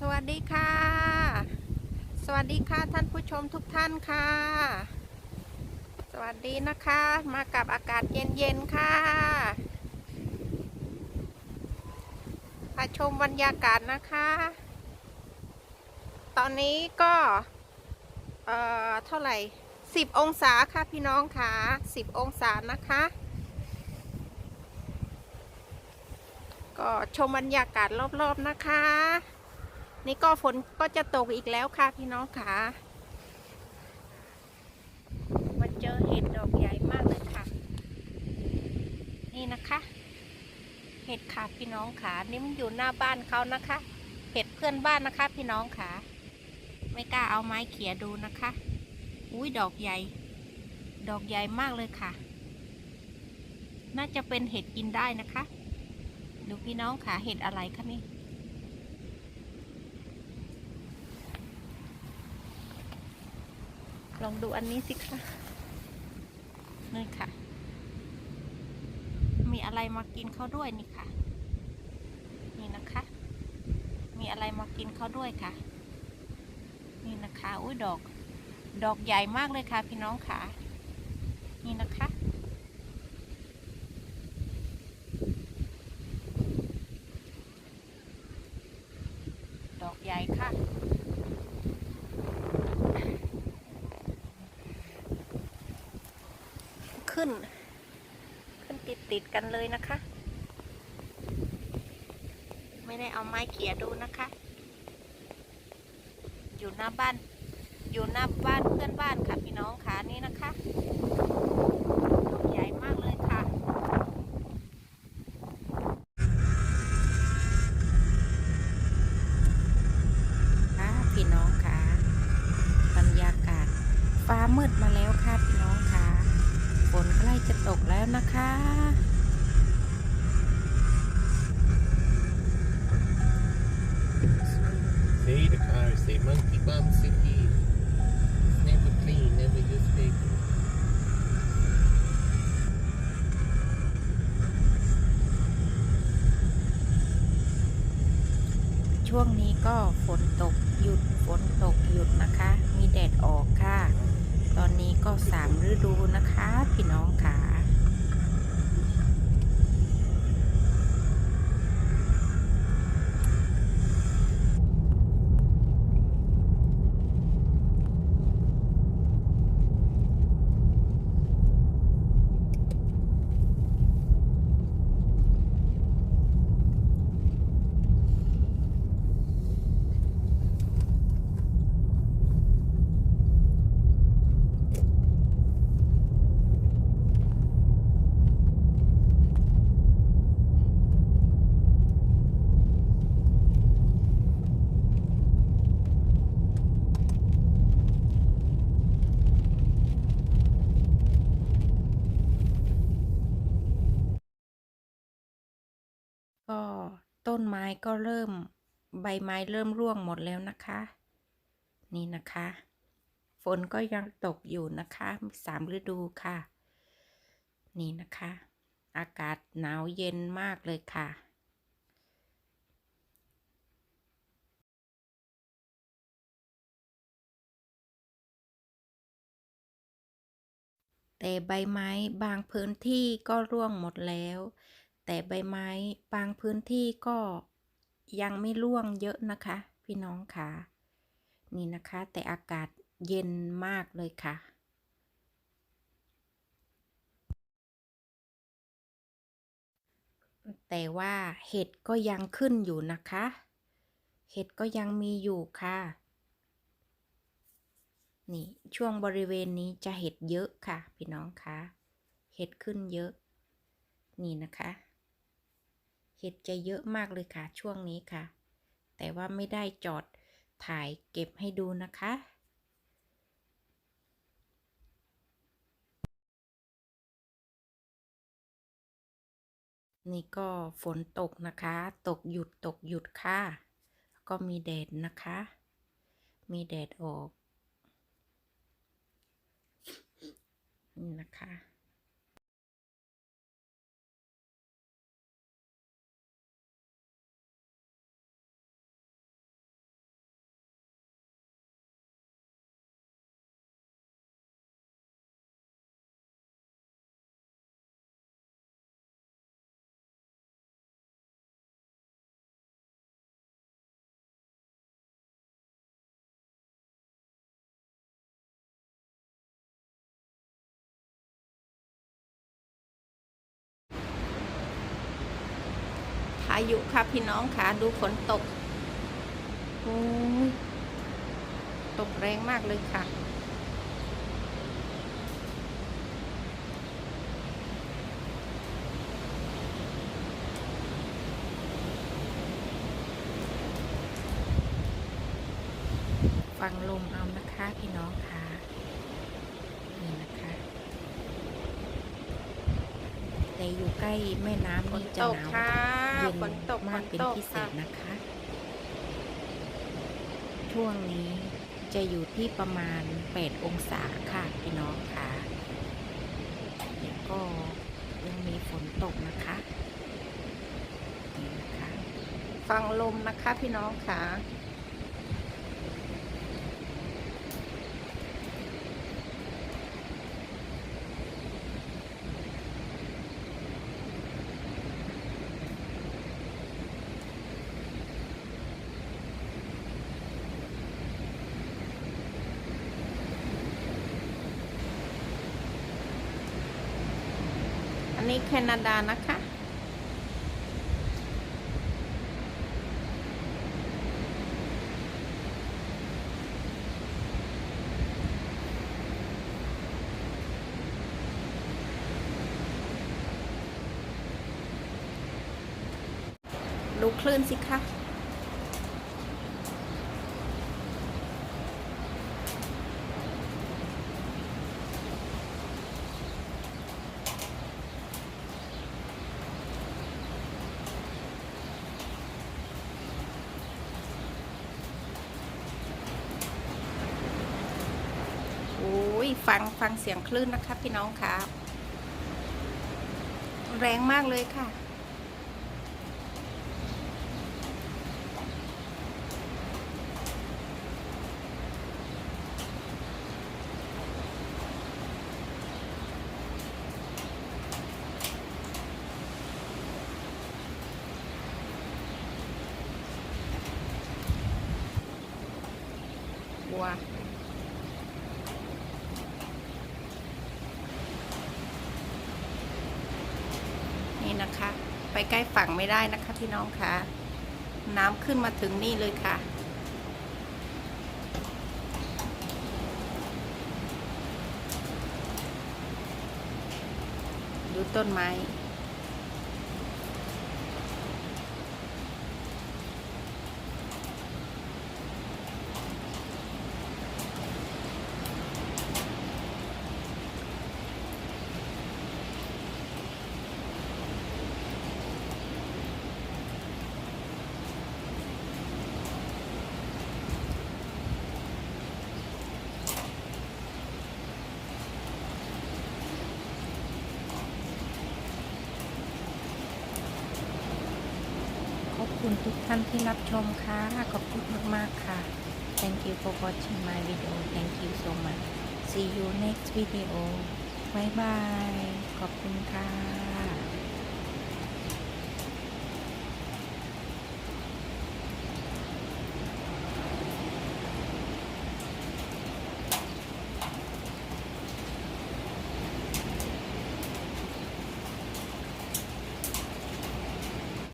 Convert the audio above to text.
สวัสดีค่ะ สวัสดีค่ะท่านผู้ชมทุกท่านค่ะ สวัสดีนะคะ มากับอากาศเย็นๆค่ะพาชมบรรยากาศนะคะ ตอนนี้ก็ เอ่อ เท่าไหร่10องศาค่ะพี่น้องค่ะ10องศานะคะ ก็ชมบรรยากาศรอบๆนะคะ นี่ก็ฝนก็จะตกอีกแล้วค่ะพี่น้องค่ะมาเจอเห็ดดอกใหญ่มากเลยค่ะ นี่นะคะ เห็ดค่ะพี่น้องค่ะนี่มันอยู่หน้าบ้านเขานะคะ เห็ดเพื่อนบ้านนะคะ พี่น้องค่ะ ไม่กล้าเอาไม้เขี่ยดูนะคะ อุ้ยดอกใหญ่ ดอกใหญ่มากเลยค่ะ น่าจะเป็นเห็ดกินได้นะคะ ดูพี่น้องค่ะเห็ดอะไรคะนี่ ลองดูอันนี้สิคะนี่ค่ะ มีอะไรมากินเขาด้วยนี่ค่ะ นี่นะคะ มีอะไรมากินเขาด้วยค่ะ นี่นะคะอุ้ยดอก ดอกใหญ่มากเลยค่ะ พี่น้องค่ะ นี่นะคะดอกใหญ่ค่ะ ขึ้น ขึ้นติดติดกันเลยนะคะ ไม่ได้เอาไม้เขี่ยดูนะคะ อยู่หน้าบ้าน อยู่หน้าบ้านเพื่อนบ้านค่ะพี่น้องค่ะนี่นะคะใหญ่มากเลยค่ะพี่น้องค่ะบรรยากาศฟ้ามืดมาแล้วค่ะพี่น้องค่ะ ล้จะตกแล้วนะคะ See the cars say Monkey Bum City. It's never clean, never use paper. ช่วงนี้ก็ฝนตกหยุดฝนตกหยุดนะคะ มีแดดออกค่ะตอนนี้ก็ สามฤดูนะคะ พี่น้องค่ะ ก็ต้นไม้ก็เริ่มใบไม้เริ่มร่วงหมดแล้วนะคะ นี่นะคะ ฝนก็ยังตกอยู่นะคะสามฤดูค่ะ นี่นะคะ อากาศหนาวเย็นมากเลยค่ะแต่ใบไม้บางพื้นที่ก็ร่วงหมดแล้ว แต่ใบไม้บางพื้นที่ก็ยังไม่ร่วงเยอะนะคะ พี่น้องค่ะ นี่นะคะ แต่อากาศเย็นมากเลยค่ะแต่ว่าเห็ดก็ยังขึ้นอยู่นะคะ เห็ดก็ยังมีอยู่ค่ะ นี่ช่วงบริเวณนี้จะเห็ดเยอะค่ะ พี่น้องคะ เห็ดขึ้นเยอะ นี่นะคะ ห็ดจะเยอะมากเลยค่ะช่วงนี้ค่ะ แต่ว่าไม่ได้จอดถ่ายเก็บให้ดูนะคะนี่ก็ฝนตกนะคะ ตกหยุดตกหยุดค่ะ ก็มีแดดนะคะ มีแดดออก นี่นะคะายุค่ะพี่น้องค่ะดูฝนตกโอ้ยตกแรงมากเลยค่ะ ฟังลมเอานะคะพี่น้องค่ะ นี่นะคะ แต่ อยู่ใกล้แม่น้ำนี่จะหนาวเย็นฝนตกมากฝเป็นตกพิเศค่ะษนะคะ ช่วงนี้จะอยู่ที่ประมาณ 8 องศาค่ะพี่น้องค่ะแล้วก็ยังมีฝนตกนะคะนี่นะคะ ฟังลมนะคะพี่น้องค่ะ นนี้แคนาดานะคะ ดูคลื่นสิคะ โอ้ย ฟังฟังเสียงคลื่นนะคะพี่น้องค่ะ แรงมากเลยค่ะ บัว นี่นะคะ ไปใกล้ฝั่งไม่ได้นะคะพี่น้องคะ น้ำขึ้นมาถึงนี่เลยค่ะ ดูต้นไม้ ขอบ คุณทุกท่านที่รับชมค่ะ ขอบคุณมากๆค่ะ Thank you for watching my video Thank you so much See you next video Bye bye ขอบคุณค่ะ